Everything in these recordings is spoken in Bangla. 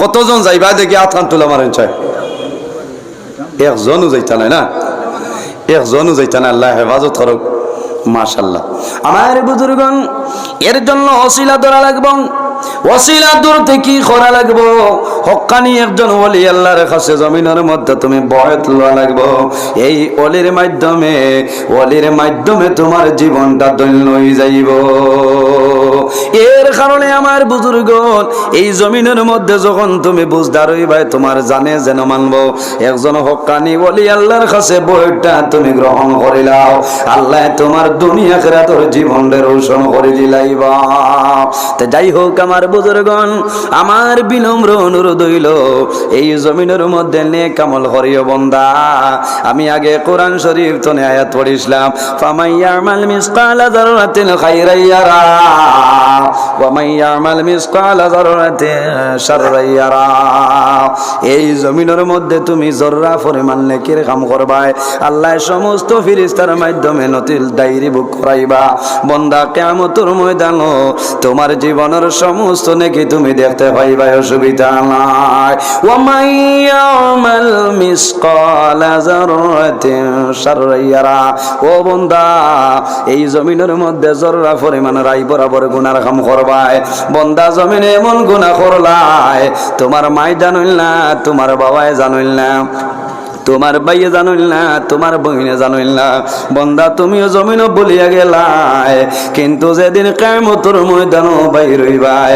কতজন যাইবা? দেখি আথান তোলা মারেন চাই। একজনও যাইতা নাই না? একজনও যাইতা না আল্লাহ হেফাজত করুক মাশাল্লাহ আমার বুজুর্গন এর জন্য অশিলা ধরা লাগবো। অশিলা ধরতে কি করা লাগবো। হকানি একজন ওলি আল্লাহর কাছে জমিনের মধ্যে তুমি বয়ত লওয়া লাগবো। এই অলির মাধ্যমে অলির মাধ্যমে তোমার জীবনটা দৈন্য হয়ে যাইব। এর কারণে আমার বুজুর্গন এই জমিনের মধ্যে যখন তুমি বুঝদার হইবাই, তোমার জানে যেন মানবো। একজন হকানি বলি আল্লাহর কাছে বইটা তুমি গ্রহণ করিলাও। আল্লাহ তোমার দুনিয়া খেরা তোর জীবনের রোশন করে দিলাইবা তে যাই হোক আমার বুজুর্গন আমার বিনম্র অনুরোধ হইল, এই জমিনের মধ্যে নে কামল হরিয় বন্দা। আমি আগে কোরআন শরীফ তো আয়াত পড়িছিলাম, ফামাইয়ামাল মিসকালা যাররাতিন খাইরাইয়ারা। ওয়া মাইয়ামাল মিসকালা যাররাতিন শাররাইয়ারা এই জমিনের মধ্যে তুমি জররা পরিমাণ নেকির কাম করবাই আল্লাহ সমস্ত ফিরিস্তার মাধ্যমে নতিল ডায়েরি বুক করাইবা। বন্দা কেমতর ময়দান তোমার জীবনের সমস্ত নেকি তুমি দেখতে পাইবা অসুবিধা নাই। ওয়া মাইয়ামাল মিসকালা যাররাতিন শাররাইয়ারা ও বন্দা, এই জমিনের মধ্যে জররা পরিমাণ রাই বরাবর গুনার কাম করবায়। বন্দা জমিনে এমন গুনাহ করলায়। তোমার মাই জানুল না, তোমার বাবাই জানুল না। তোমার বাইয়ে জানুল না, তোমার বহিনে জানুল না। বন্দা, তুমিও জমিনও বলিয়া গেলাই, কিন্তু যেদিন কামতর ময়দানও বাইর হইবাই,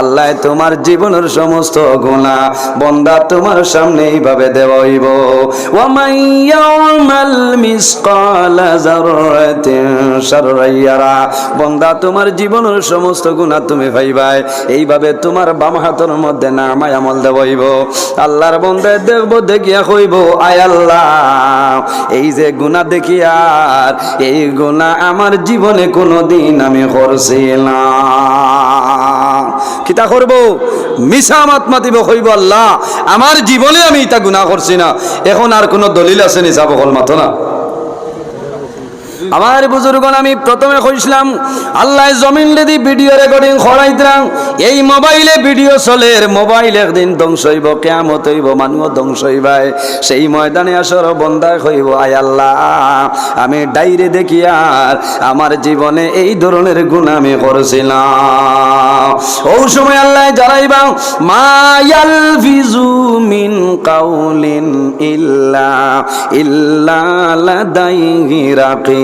আল্লাহ তোমার জীবনের সমস্ত গুণা বন্দা তোমার সামনে এইভাবে দেওয়া হইব। ওয়ামাইয়ামাল মিসকালা যাররাতিন শাররাইয়ারা। বন্দা, তোমার জীবনের সমস্ত গুণা তুমি পাইবাই এইভাবে তোমার বাম হাতের মধ্যে নামায় আমল দেবইব আল্লাহর বন্দায় দেখব, দেখিয়া কইব আয় আল্লাহ, এই যে গুণা দেখিয়ার এই গুণা আমার জীবনে কোনোদিন আমি করছি না। কিতা করব? মিছা মাত মাতিব হইব আল্লাহ। আমার জীবনে আমি ইটা গুণা করছি না। এখন আর কোনো দলিল আছে নি যাব হল মাতো না আমার বুজুর্গন আমি প্রথমে কইছিলাম আল্লাহ জমিন লেদি ভিডিও রেকর্ডিং করাইতাম এই মোবাইলে ভিডিও চলে মোবাইল একদিন ধ্বংস হইব কেমত হইব মানুষ ধ্বংস হইবাই। সেই ময়দানে আসর বন্দায় হইব, আয় আল্লাহ, আমি ডাইরে দেখি আর আমার জীবনে এই ধরনের গুণ আমি করছিলাম। ও সময় আল্লাহ জানাইবা মায়াল ফিজু মিন কাউলিন ইল্লা ইল্লা লাদাইহি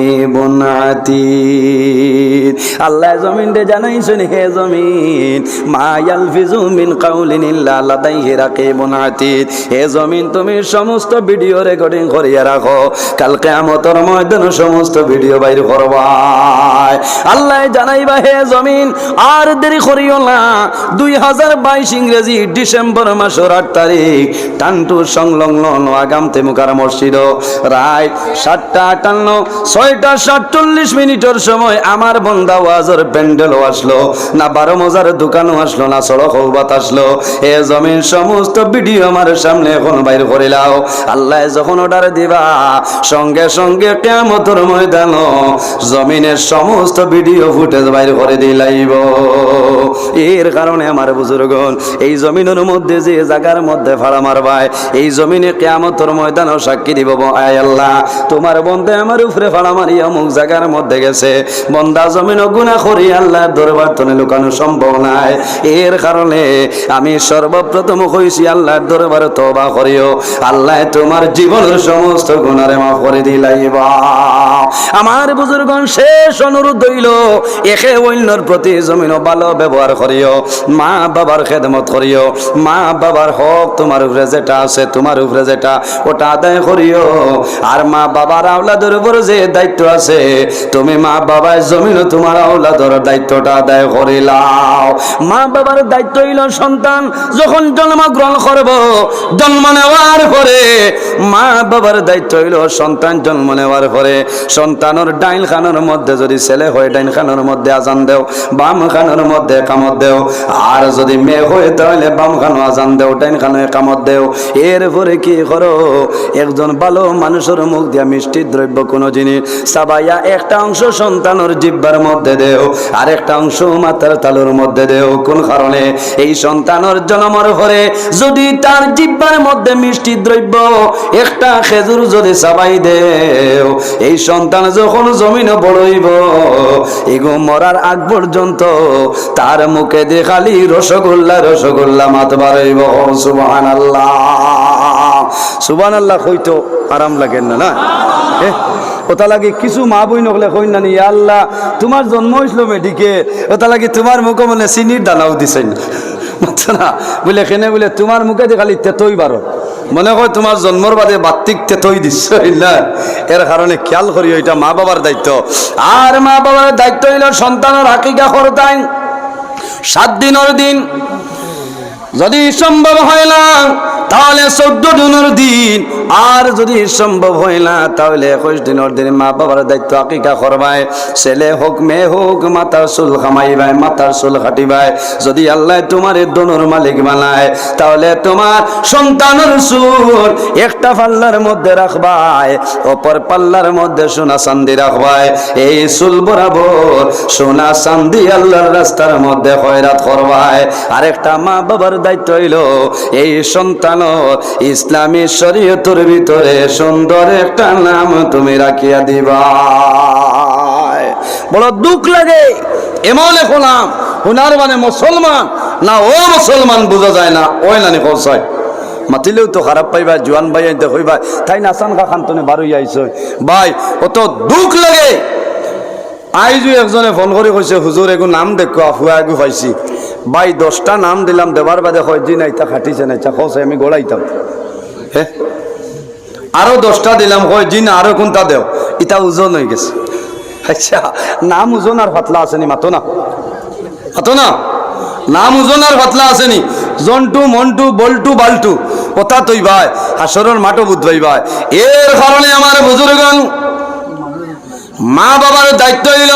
রাকিবুন আতীদ আল্লাহ জমিন রে জানাইছেন, হে জমিন মায়াল ফিজু মিন কাউলিন ইল্লা লাদাইহি রাকিবুন হে জমিন, তুমি সমস্ত ভিডিও রেকর্ডিং করিয়া রাখো। কাল কিয়ামতের ময়দানে সমস্ত ভিডিও বাইর করবাই আল্লাহ জানাইবা, হে জমিন, আর দেরি করিও না। দুই হাজার বাইশ ইংরেজি ডিসেম্বর মাসের আট তারিখ, টান্টু সংলগ্ন নোয়াগাম তেমুকার মসজিদ। রায় সাতটা আটান্ন ছয়টা সাতচল্লিশ মিনিটের সময় আমার ওয়াজের প্যান্ডেলও আসলো, না বারো মজার দোকানও আসলো, না সড়ক হৌবাত আসলো। এ জমিন সমস্ত ভিডিও আমার সামনে এখন বাইর করিলাও আল্লাহ যখন অর্ডার দিবা, সঙ্গে সঙ্গে কেমতর ময়দান জমিনের সমস্ত ভিডিও ফুটেজ বাইর করে দিলাইব এর কারণে আমার বুজুর্গন এই জমিনের মধ্যে যে জায়গার মধ্যে ভাড়া মারবাই এই জমিনে কেয়ামতর ময়দানও সাক্ষী দিব, আয় আল্লাহ। তোমার বন্ধে আমার উপরে ভাড়া মারি অমুক জায়গার মধ্যে গেছে। বন্দা জমিন গুণা করি, আল্লাহর দরবার তনে লুকানো সম্ভব নাই। এর কারণে আমি সর্বপ্রথম কইছি আল্লাহর দরবার তবা করিও। আল্লাহ তোমার জীবনের সমস্ত গুণারে মাফ করে দিলাইবা আমার বুজুর্গন শেষ অনুরোধ হইল একে অন্যর প্রতি জমিন ভালো ব্যবহার করিও। মা বাবার খেদমত করিও। মা বাবার হক তোমার উপরে যেটা আছে, তোমার উপরে যেটা, ওটা আদায় করিও। আর মা বাবার আওলাদের উপরে যে দায়িত্ব আছে। তুমি মা বাবার জমিন তোমার আওলাদের দায়িত্বটা আদায় করিলাও মা বাবার দায়িত্ব হইল সন্তান, যখন জন্মগ্রহণ করব, জন্ম নেওয়ার পরে মা বাবার দায়িত্ব হইল সন্তান জন্ম নেওয়ার পরে। সন্তানের ডাইন খানোর মধ্যে যদি ছেলে হয় ডাইন খানোর মধ্যে আজান দেও বাম খানোর মধ্যে কামত দেও। আর যদি মেয়ে হয় তাহলে বাম খানো আজান দেও ডাইন খানো কামত দেও। এরপরে কি করো? একজন ভালো মানুষের মুখ দিয়া মিষ্টি দ্রব্য কোনো জিনিস সাবাইয়া একটা অংশ সন্তানের জিব্বার মধ্যে দেও আর একটা অংশ মাথার তালুর মধ্যে দেও। কোন কারণে? এই সন্তানের জন্মর পরে যদি তার জিব্বার মধ্যে মিষ্টি দ্রব্য, একটা খেজুর যদি সাবাই দেও, এই সন্তান যখন জমিনে বড়ইব, এগো মরার আগ পর্যন্ত তার মুখে দেখালি রসগোল্লা রসগোল্লা মাত বাড়াইব। সুবাহান আল্লাহ সুবান আল্লাহ হইতো আরাম লাগেন না না? ওটা লাগে কিছু মা বই নকলে কই না ইয়া আল্লাহ, তোমার জন্ম হয়েছিল মেডিকে ওটা লাগে তোমার মুখে মনে চিনির দানাও দিছেন। বুঝছ না বলে কেনে বলে তোমার মুখে দিয়ে খালি তেতই বারো। মনে হয় তোমার জন্মর বাদে বাত্তিক তেতই দিচ্ছ না এর কারণে খেয়াল করি এটা মা বাবার দায়িত্ব। আর মা বাবার দায়িত্ব হইল সন্তানের হাকিকা করতাই সাত দিনের দিন যদি সম্ভব হয় না, তাহলে চোদ্দ দিনের দিন। আর যদি সম্ভব হয় না, তাহলে একুশ দিনের দিন মা বাবার দায়িত্ব আকিকা করবায়। ছেলে হোক, মেয়ে হোক, মাথার চুল খামাইবাই মাথার চুল খাটিবাই যদি আল্লাহ তোমার দোনোর মালিক বানায়, তাহলে তোমার সন্তানের চুল একটা পাল্লার মধ্যে রাখবাই অপর পাল্লার মধ্যে সোনা চান্দি রাখবাই এই চুল বরাবর সোনা চান্দি আল্লাহর রাস্তার মধ্যে খয়রাত করবাই আরেকটা মা বাবার দায়িত্ব হইল এই সন্তান। ইসলামী শরীয়তের ভিতরে সুন্দর একটা নাম তুমি রাখিয়া দিবা। বড় দুঃখ লাগে? এমন হলাম হুনার মানে মুসলমান? না, ও মুসলমান বোঝা যায় না, ওই নানি পৌঁছায় মাতিলেও তো খারাপ পাইবা, জোয়ান ভাই আনতে হইবা। তাই নাসান খা খান্তনে বারুই আইস ভাই, অত দুঃখ লাগে? আইজু একজনে ফোন করে কইছে হুজুর এগু নাম দেখো আফুয়া এগু পাইছি। ভাই দশটা নাম দিলাম দেবার বাদে হয় দিন আইতা খাটিছে না ইচ্ছা খোসে আমি গোড়াইতাম হে? আরও দশটা দিলাম হয় জিন আরও কোনটা দেও? ইটা ওজন হয়ে গেছে। আচ্ছা নাম ওজন আর পাতলা আসেনি মাতো না। মাতো না। নাম ওজন আর পাতলা আসেনি জন্টু মন্টু বল্টু, বাল্টু কথা তৈ ভাই হাসরের মাটো বুধবাই ভাই এর কারণে আমার বুজুর্গন মা বাবার দায়িত্ব হইল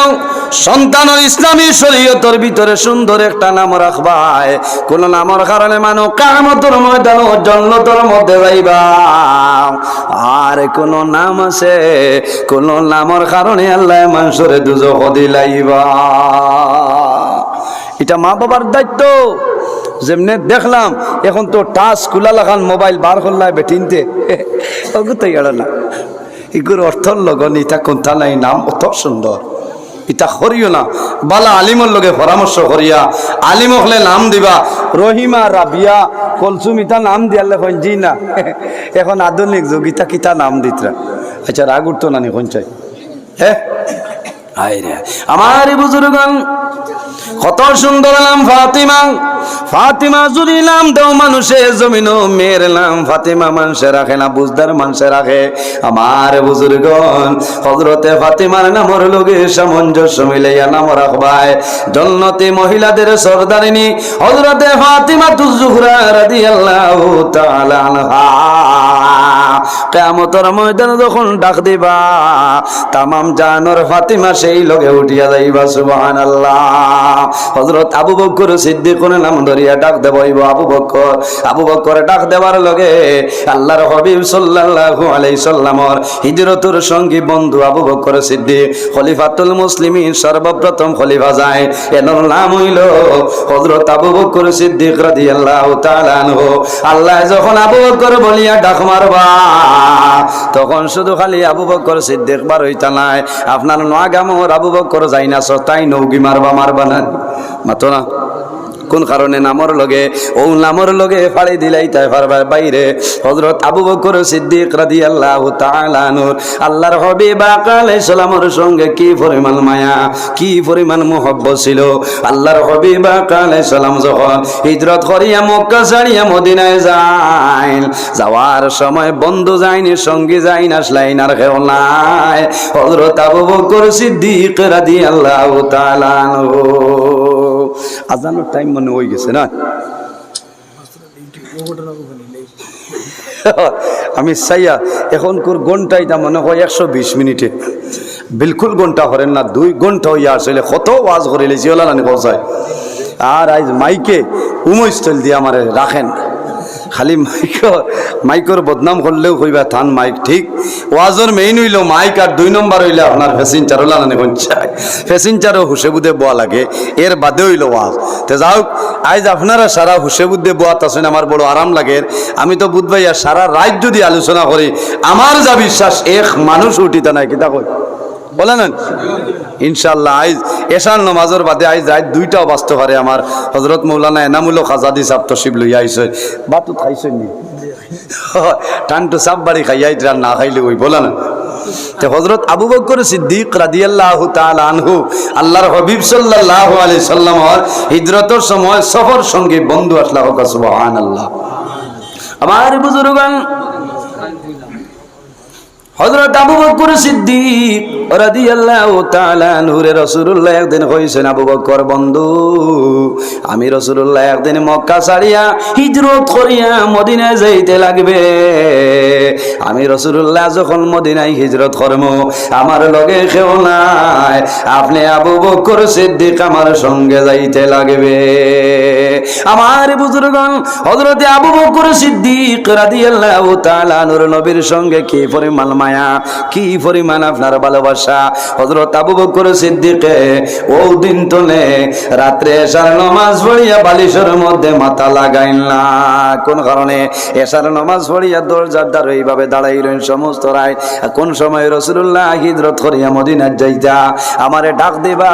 সন্তানের ইসলামী শরীয়তের ভিতরে সুন্দর একটা নাম রাখবাই। কোন নামের কারণে মানো কামতর ময়দান জন্নতর মধ্যে যাইবা। আর কোন নাম আছে, কোন নামের কারণে আল্লাহ মানুষরে দুজখ দিলাইবা। এটা মা বাবার দায়িত্ব। যেমনে দেখলাম, এখন তো টাচ খোলা লাগান মোবাইল বার করলাই বেটিনতে ওগু তো এড়ো না। এগুর অর্থর লগন ইটা কোনটা নাই, নাম অত সুন্দর। ইটা করিও না। বালা আলিমর লগে পরামর্শ করিয়া আলিম হলে নাম দিবা। রহিমা রাবিয়া কলসুম ইটা নাম দিয়ালে জি না। এখন আধুনিক যুগ ইটা কিতা নাম দিতরা। আচ্ছা রাগ উঠতো না নি হ্যাঁ আমার বুজুর্গন কত সুন্দর নাম ফাতিমা। ফাতিমা যদি নাম দেও মানুষে, জমিন মেয়ের নাম ফাতিমা মানুষে রাখে না, বুঝদার মানুষে রাখে। আমার বুজুর্গন হজরতে ফাতিমার নামর লোকে সামঞ্জস্য মিলাইয়া নাম রাখবাই জন্নতি মহিলাদের সর্দারিনী হজরতে ফাতিমা তুজুহরা তাআলা আনহা। কেমতর ময়দান যখন ডাক দিবা, তামাম জানর ফাতিমা সেই লগে উঠিয়া যাইবা আল্লাহ হজরত আবু বকর সিদ্দিক নাম ধরিয়া ডাক দেবইব আবু বকর। আবু বকর ডাক দেওয়ার লগে আল্লাহর হবিব সাল্লাল্লাহু আলাইহি সাল্লামর হিজরতুর সঙ্গী বন্ধু আবু বকর সিদ্দিক, খলিফাতুল মুসলিমিন সর্বপ্রথম খলিফা যায়। এনর নাম হইল হযরত আবু বকর সিদ্দিক রাদিয়াল্লাহু তাআলা আনহু। আল্লাহ যখন আবু বকর বলিয়া ডাক মারবা, তখন শুধু খালি আবু বকর সিদ্দিক বার হইতা নাই। আপনার নোয়াগামর আবু বকর যাই না তাই নৌকি মারবা মারবা না মাতো না। কোন কারণে নামর লগে? ও নামর লগে ফাড়ি দিলাই তাই পারবার বাইরে। হযরত আবু বকর সিদ্দিক রাদিয়াল্লাহু তাআলা নূর আল্লাহর হাবিব আলাইহিস সালামের সঙ্গে কি পরিমাণ মায়া, কি পরিমাণ মোহব্বত ছিল? আল্লাহর হাবিব আলাইহিস সালাম যখন হিজরত করিয়া মক্কা ছাড়িয়া মদিনায় যায় যাওয়ার সময় বন্ধু যায়নি, সঙ্গী যাই না আসলাইন আর কেউ নাই। হযরত আবু বকর সিদ্দিক রাদিয়াল্লাহু তাআলা নূর আজানোর টাইম মনে হয়ে গেছে না? আমি চাইয়া এখন কোর ঘণ্টা এটা মনে হয় একশো বিশ মিনিটে। বিলকুল ঘণ্টা হরেন না, দুই ঘণ্টা হইয়া আসলে কত ওয়াজ করিলে জিওলা নানি আর আজ মাইকে উমস্থল দিয়ে আমার রাখেন। খালি মাইকর মাইকর বদনাম করলেও কইবা থান মাইক, ঠিক? ওয়াজর মেইন হইল মাইক আর দুই নম্বর হইলে আপনার ফেসিনচার হলা না চাই ফেসিনচারও হুসে বুধে বোয়া লাগে, এর বাদে হইল ওয়াজ। তে যাও আজ আপনারা সারা হুসে বুদ্ধে বোয়া তাছেন আমার বড় আরাম লাগে। আমি তো বুধবাইয়া সারা রাত যদি আলোচনা করি, আমার যা বিশ্বাস, এক মানুষ উঠিতে নাই, কিতা কই বলে না ইনশাল্লাহ আইজ, এশার নমাজের বাদে আইজ রাত দুইটাও বাঁচতে পারে আমার হজরত মৌলানা এনামুল খাজাদি সাহ তসিব লইয়া আইসে। বাতু খাইছে নি? টানটু সাপ বাড়ি খাইয়াই না খাইলে ওই, বলে না তে হজরত আবু বকর সিদ্দিক রাদিয়াল্লাহু তাআলা আনহু আল্লাহর হাবিব সাল্লাল্লাহু আলাইহি সাল্লামর হিজরতের সময় সফর সঙ্গে বন্ধু আসলা হোক, সুবহানাল্লাহ। আমার বুজুর্গান হযরত আবু বকর সিদ্দিক রাদিয়াল্লাহু তাআলা নূরে রাসূলুল্লাহ একদিন কইছেন, আবু বকর, বন্ধু, আমি রাসূলুল্লাহ একদিন মক্কা ছাড়িয়া হিজরত করিয়া মদিনায় যাইতে লাগবে। আমি রাসূলুল্লাহ যখন মদিনায় হিজরত করব আমার লগে কেউ নাই। আপনি আবু বকর সিদ্দিক আমার সঙ্গে যাইতে লাগবে। আমার বুজুর্গণ, হযরতে আবু বকর সিদ্দিক রাদিয়াল্লাহু তাআলা নূর নবীর সঙ্গে কি পরিমাণ মায়া, কি পরিমাণ আপনার ভালোবাসা? হযরত আবু বকর সিদ্দিকে ও দিন তলে রাত্রে এশার নামাজ পড়িয়া বালিশের মধ্যে মাথা লাগাইল না। কোন কারণে? এশার নামাজ পড়িয়া দরজার দ্বার এইভাবে দাঁড়াইলেন সমস্ত রায়। কোন সময় রসুল্লাহ হিজরত করিয়া মদিনার যাইতা, আমারে ডাক দিবা,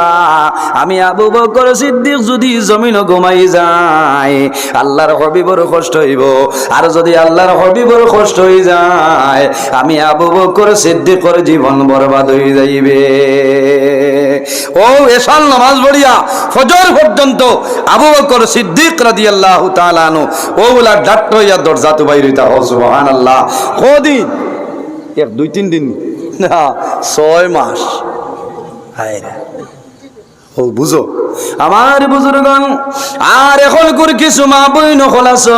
আমি আবু বকর সিদ্দিক যদি জমিন ঘুমাই যায়, আল্লাহর হবিবর কষ্ট হইব। আর যদি আল্লাহর হবিবর কষ্ট হয়ে যায়, আমি আবু বকর করে জীবন বরবাদ হয়ে যাইবে। ও এসাল নামাজ পড়িয়া ফজর পর্যন্ত আবু বকর সিদ্দিক রাদিয়াল্লাহু তাআলা আনহু ওগুলা ডাক্ত হইয়া দরজা তো বাইরে তা সুবহানাল্লাহ। কদিন? এক, দুই, তিন দিন? না, ছয় মাস। হায় ও বুঝো। আমার বুজুর্গন আর এখন করে কিছু মা বই নকল আছে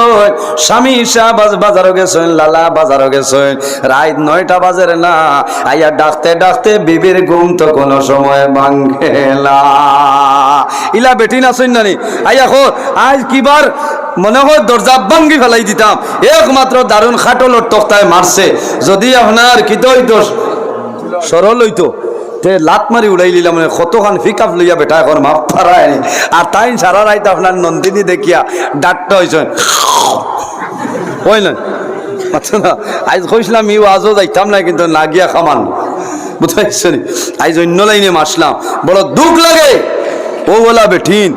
স্বামী শাহ বাজারও গেছেন, লালা বাজারও গেছেন। রাত নয়টা বাজারে না আইয়া ডাকতে ডাকতে বিবির ঘুম তো কোনো সময় ভাঙ্গে না। ইলা বেটি না শুন নানি? আইয়া খো আজ কিবার মনে হয় দরজা ভাঙ্গি ফেলাই দিতাম। একমাত্র দারুণ খাটলর তক্তায় মারছে। যদি আপনার কিতো হইতো সরল হইতো। তে লাত মারি উড়াই লিলাম কতখান ফিকাপ লইয়া বেটা এখন মাপ পারায় আর তাই সারা রাইতে আপনার নন্দিনী দেখিয়া ডাক্তার হয়েছেন হয় না আচ্ছা না আজ কইছিলাম ইউ আজও যাইতাম না কিন্তু না গিয়া খামান। বুঝতে পারছি আজ অন্য লাইনে মাসলাম। বড় দুঃখ লাগে? ও বলা বেঠিন।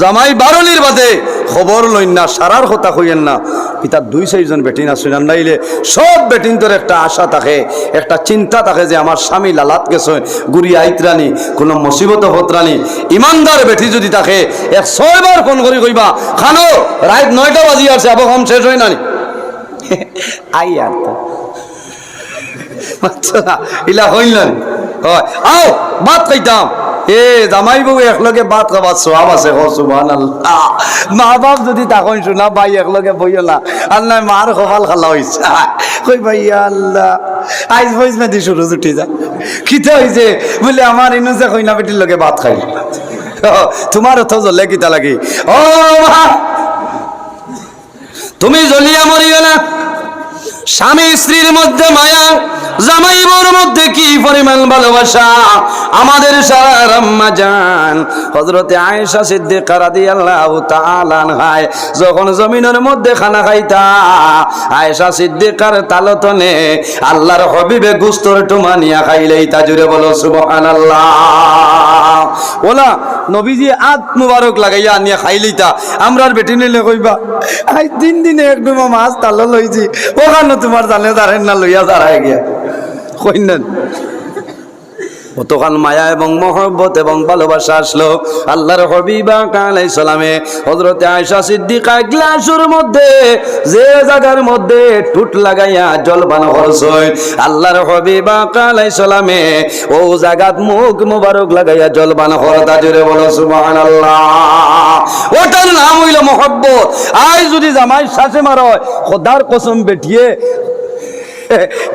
জামাই বারলির বাদে খবর লইন না সারার কথা কইয়েন না। পিতা দুই চারিজন বেটিন আসুন নাইলে সব বেটিন তোর একটা আশা থাকে একটা চিন্তা থাকে যে আমার স্বামী লালাত গেছে গুড়ি আইতরানি কোনো মুসিবত হতরানি। ইমানদার বেটি যদি থাকে এক ছয়বার ফোন করি কইবা খানো রাত নয়টা বাজি আছে আবো কম শেষ হয় নানি? আই আর তো। ইলা হইল না হয় আও বাত কইতাম। এ, জামাই বউ একলগে বাত খাবার সোয়াব আছে, হ সুবহান আল্লাহ মা বাপ যদি তখন শোনা, ভাই একলগে বইও না। আল্লাহ মার কপাল খালা হইছে। কই ভাই আল্লাহ। আইজ বইস না দি শুরু উঠি যা। কিতা হইছে। বলে আমার ইনো যে কইনা বেটির লগে ভাত খাই। তোমার তো জ্বলে কিতা লাগি। ও তুমি জ্বলিয়া মরিও না। স্বামী স্ত্রীর মধ্যে মায়া জামাই বউর মধ্যে কি পরিমাণ ভালোবাসা? আমাদের সারা রাম্মা জান হজরতে আয়েশা সিদ্দিকা রাদিয়াল্লাহু তাআলা আনহায় যখন জমিনের মধ্যে খানা খাইতা, আয়েশা সিদ্দিকার তালতনে আল্লাহর হবিবে গুস্তর টুমা নিয়া খাইলেই তা জুড়ে বলো, সুবহানাল্লাহ। ওলা, নবীজি আত মুবারক লাগাইয়া আনিয়া খাই লইতা আমরার বেটি নিলে কইবা, আই, তিন দিনে এক ডুমা মাছ তালো লইছি। ওখানে তোমার জানে দাঁড়েন না লইয়া দাঁড়ায় গিয়া। কইনেন কতখান মায়া এবং মহব্বত এবং ভালোবাসা আসলো। আল্লাহর হবিবা কালাই সালামে হজরতে আয়সা সিদ্দিকা গ্লাসের মধ্যে, যে জায়গার মধ্যে টুট লাগাইয়া জলপান করছই আল্লাহর হবিবা কালাই সালামে ও জায়গাত মুখ মুবারক লাগাইয়া জলপান করতা জুড়ে বলো, সুবহানাল্লাহ। ওটার নাম হইল মহব্বত। আই যদি জামাই শাসে মারয়, খোদার কসম বেটিয়ে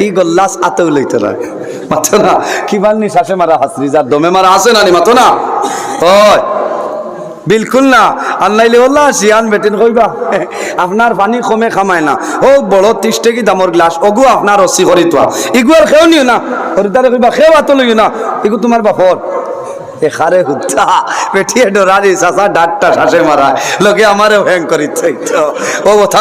ই গল্লাস আতেও লইতে না মাতো না। কিমান নি শ্বাসে মারা হাসরি, যার দমে মারা আছে না নি, মাতো না। হয় বিলকুল না। আনলাইলে ওল্লা শিয়ান বেটিন কইবা। আপনার পানি কমে খামায় না। ও বড় ত্রিশ টাকি দামর গ্লাস ওগু আপনার রসি করি তো ইগু আর খেও নিও না। হরিদারে কইবা, খেও আতো লইও না। ইগু তোমার বাপর এখারে হুত্তা পেটিয়ে ডরারি চাচা ডাটটা শ্বাসে মারা লোকে আমারে ভয়ঙ্কর ইচ্ছা ও কথা